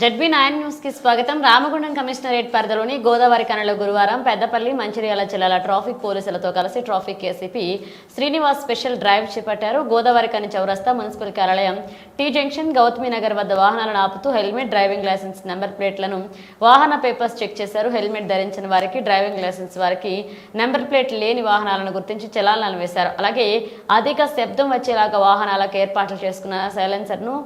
ZB nine న్యూస్కి స్వాగతం. Ramagundam commissionerate పరిధిలోని గోదావరి కనలో గురువారం పెద్దపల్లి మంచిర్యాల జిల్లాల ట్రాఫిక్ పోలీసులతో కలిసి traffic ACP Srinivas special drive చేపట్టారు. గోదావరి కని చౌరస్తా మున్సిపల్ కార్యాలయం టీ జంక్షన్ గౌతమి నగర్ వద్ద వాహనాలను ఆపుతూ హెల్మెట్ డ్రైవింగ్ లైసెన్స్ నెంబర్ ప్లేట్లను వాహన పేపర్స్ చెక్ చేశారు. హెల్మెట్ ధరించిన వారికి డ్రైవింగ్ లైసెన్స్ వారికి నెంబర్ ప్లేట్ లేని వాహనాలను గుర్తించి చలానాలను వేశారు. అలాగే అధిక శబ్దం వచ్చేలాగా వాహనాలకు ఏర్పాట్లు చేసుకున్న సైలెన్సర్ను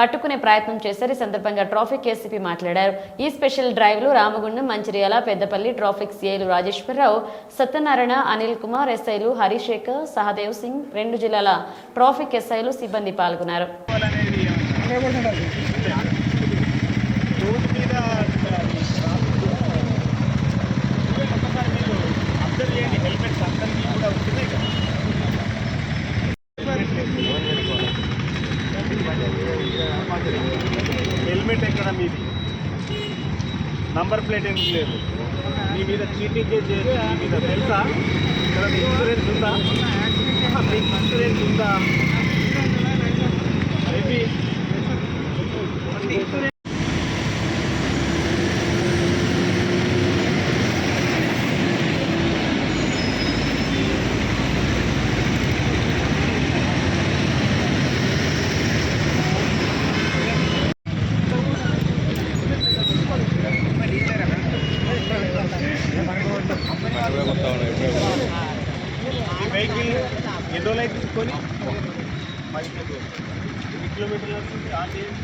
పట్టుకునే ప్రయత్నం చేశారు. ఈ సందర్భంగా ట్రాఫిక్ ఏసీపీ మాట్లాడారు. ఈ స్పెషల్ డ్రైవ్లు రామగుండం మంచిర్యాల పెద్దపల్లి ట్రాఫిక్ సిఐలు రాజేశ్వరరావు సత్యనారాయణ అనిల్ కుమార్ ఎస్ఐలు హరిశేఖర్ సహదేవ్ సింగ్ రెండు జిల్లాల ట్రాఫిక్ ఎస్ఐలు సిబ్బంది పాల్గొన్నారు. మీరు అబ్జర్వ్ చేయండి హెల్మెట్స్ అందరికీ కూడా ఉంటున్నాయి కదా హెల్మెట్ ఎక్కడ మీది నంబర్ ప్లేట్ ఎందుకు లేదు. మీ మీద చీటింగ్ చేయొచ్చు మీ మీద తెలుసా? ఇక్కడ మీకు ఇన్సూరెన్స్ ఉందా? మీకు ఇన్సూరెన్స్ ఉందా? మేబీ ఈ వెహికల్ ఎన్ని రోజులు అయితే తీసుకొని? పది ఎన్ని కిలోమీటర్లు వస్తుంది ఆ చేయండి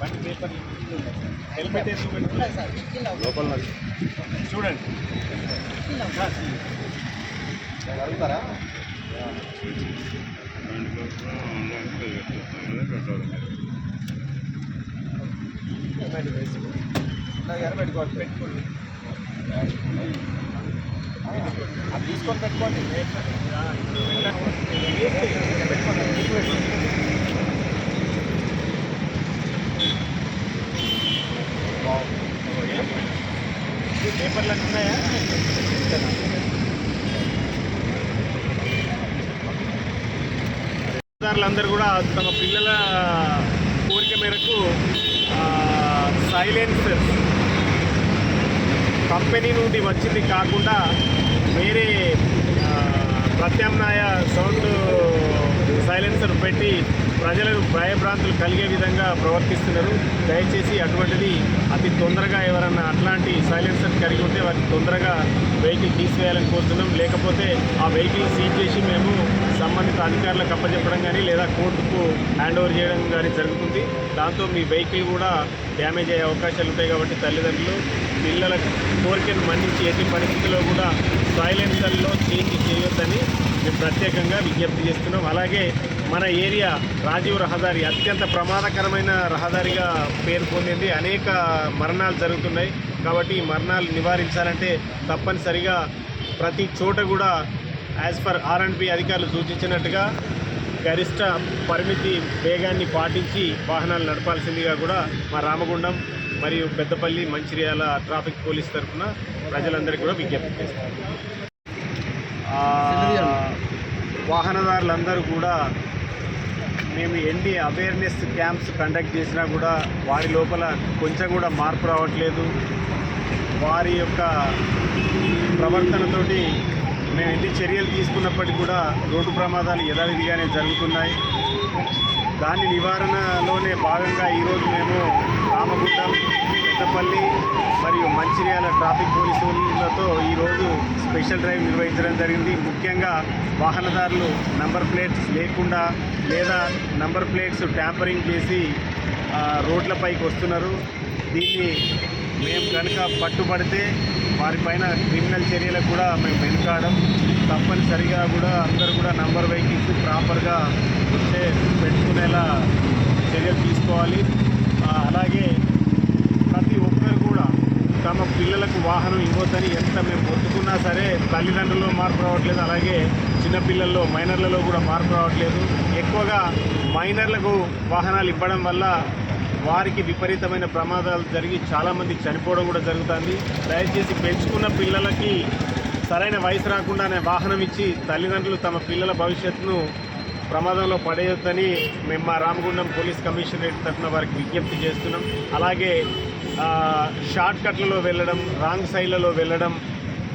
బండి పేపర్ హెల్మెట్ పెట్టుకోలేదు? లోపల చూడండి. అడుగుతారా పెట్టుకోండి పెట్టుకోండి. అది తీసుకొని పెట్టుకోండి. పేపర్లు అన్నీ ఉన్నాయా అందరూ కూడా తమ పిల్లల కోరిక మేరకు సైలెన్సర్ కంపెనీ నుండి వచ్చింది కాకుండా వేరే ప్రత్యామ్నాయ సౌండ్ సైలెన్సర్ పెట్టి ప్రజలకు భయభ్రాంతులు కలిగే విధంగా ప్రవర్తిస్తున్నారు. దయచేసి అటువంటిది అతి తొందరగా ఎవరన్నా అట్లాంటి సైలెన్సర్ కలిగి ఉంటే వారికి తొందరగా వెహికల్ తీసివేయాలని కోరుతున్నాం. లేకపోతే ఆ వెహికల్ సీజ్ చేసి మేము సంబంధిత అధికారులకు అప్పచెప్పడం కానీ లేదా కోర్టుకు హ్యాండ్ ఓవర్ చేయడం కానీ జరుగుతుంది. దాంతో మీ వెహికల్ కూడా డ్యామేజ్ అయ్యే అవకాశాలు ఉంటాయి కాబట్టి తల్లిదండ్రులు పిల్లల కోరికను మన్నించి ఎట్టి పరిస్థితుల్లో కూడా సైలెన్సర్లో చేంజ్ చేయొద్దని మేము ప్రత్యేకంగా విజ్ఞప్తి చేస్తున్నాం. అలాగే మన ఏరియా రాజీవ్ రహదారి అత్యంత ప్రమాదకరమైన రహదారిగా పేరు పొందింది. అనేక మరణాలు జరుగుతున్నాయి. కాబట్టి ఈ మరణాలు నివారించాలంటే తప్పనిసరిగా ప్రతి చోట కూడా as per R and B అధికారులు సూచించినట్టుగా గరిష్ట పరిమితి వేగాన్ని పాటించి వాహనాలు నడపాల్సిందిగా కూడా మా రామగుండం మరియు పెద్దపల్లి మంచిర్యాల ట్రాఫిక్ పోలీస్ తరఫున ప్రజలందరికీ కూడా విజ్ఞప్తి చేస్తాం వాహనదారులందరూ కూడా మేము ఎన్ని అవేర్నెస్ క్యాంప్స్ కండక్ట్ చేసినా కూడా వారి లోపల కొంచెం కూడా మార్పు రావట్లేదు. వారి యొక్క ప్రవర్తనతోటి మేము ఎన్ని చర్యలు తీసుకున్నప్పటికీ కూడా రోడ్డు ప్రమాదాలు యథావిధిగానే జరుగుతున్నాయి. దాని నివారణలోనే భాగంగా ఈరోజు మేము రామగుండం పెద్దపల్లి మరియు మంచిర్యాల ట్రాఫిక్ పోలీసులతో ఈరోజు స్పెషల్ డ్రైవ్ నిర్వహించడం జరిగింది. ముఖ్యంగా వాహనదారులు నంబర్ ప్లేట్స్ లేకుండా లేదా నంబర్ ప్లేట్స్ ట్యాంపరింగ్ చేసి రోడ్లపైకి వస్తున్నారు. దీన్ని మేము కనుక పట్టుబడితే వారిపైన క్రిమినల్ చర్యలకు కూడా మేము వెనుకాడం. తప్పనిసరిగా కూడా అందరూ కూడా నంబర్ వెహికల్స్ ప్రాపర్గా వచ్చే పెట్టుకునేలా చర్యలు తీసుకోవాలి. అలాగే ప్రతి ఒక్కరు కూడా తమ పిల్లలకు వాహనం ఇవ్వద్దని ఎంత మేము మొత్తుకున్నా సరే తల్లిదండ్రుల్లో మార్పు రావట్లేదు. అలాగే చిన్నపిల్లల్లో మైనర్లలో కూడా మార్పు రావట్లేదు. ఎక్కువగా మైనర్లకు వాహనాలు ఇవ్వడం వల్ల వారికి విపరీతమైన ప్రమాదాలు జరిగి చాలామంది చనిపోవడం కూడా జరుగుతుంది. దయచేసి పెంచుకున్న పిల్లలకి సరైన వయసు రాకుండానే వాహనం ఇచ్చి తల్లిదండ్రులు తమ పిల్లల భవిష్యత్తును ప్రమాదంలో పడేయొద్దని మేము మా రామగుండం పోలీస్ కమిషనరేట్ తరఫున వారికి విజ్ఞప్తి చేస్తున్నాం. అలాగే షార్ట్ కట్లలో వెళ్ళడం రాంగ్ సైడ్లలో వెళ్ళడం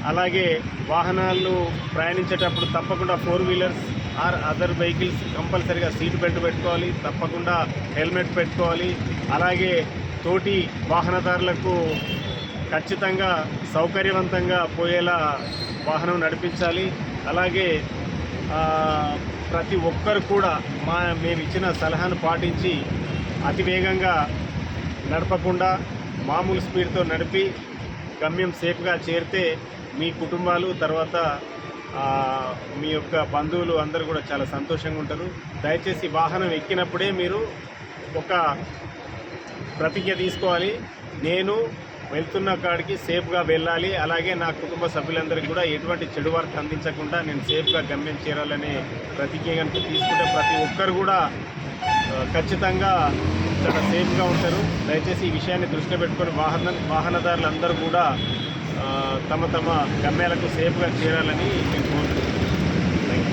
అలాగే వాహనాలు ప్రయాణించేటప్పుడు తప్పకుండా four wheelers or other vehicles కంపల్సరీగా సీట్ బెల్ట్ పెట్టుకోవాలి. తప్పకుండా హెల్మెట్ పెట్టుకోవాలి. అలాగే తోటి వాహనదారులకు ఖచ్చితంగా సౌకర్యవంతంగా పోయేలా వాహనం నడిపించాలి. అలాగే ప్రతి ఒక్కరు కూడా మా మేము ఇచ్చిన సలహాను పాటించి అతి వేగంగా నడపకుండా మామూలు స్పీడ్తో నడిపి గమ్యం సేఫ్గా చేరితే మీ కుటుంబాలు తర్వాత మీ యొక్క బంధువులు అందరూ కూడా చాలా సంతోషంగా ఉంటారు. దయచేసి వాహనం ఎక్కినప్పుడే మీరు ఒక ప్రతిజ్ఞ తీసుకోవాలి. నేను వెళ్తున్న కాడికి సేఫ్గా వెళ్ళాలి. అలాగే నా కుటుంబ సభ్యులందరికీ కూడా ఎటువంటి చెడు వార్త అందించకుండా నేను సేఫ్గా గమ్యం చేరాలని ప్రతిజ్ఞ కనుక తీసుకుంటే ప్రతి ఒక్కరు కూడా ఖచ్చితంగా చాలా సేఫ్గా ఉంటారు. దయచేసి ఈ విషయాన్ని దృష్టిలో పెట్టుకొని వాహన వాహనదారులందరూ కూడా తమ తమ గమ్యాలకు సేఫ్గా చేరాలని నేను కోరుతున్నాను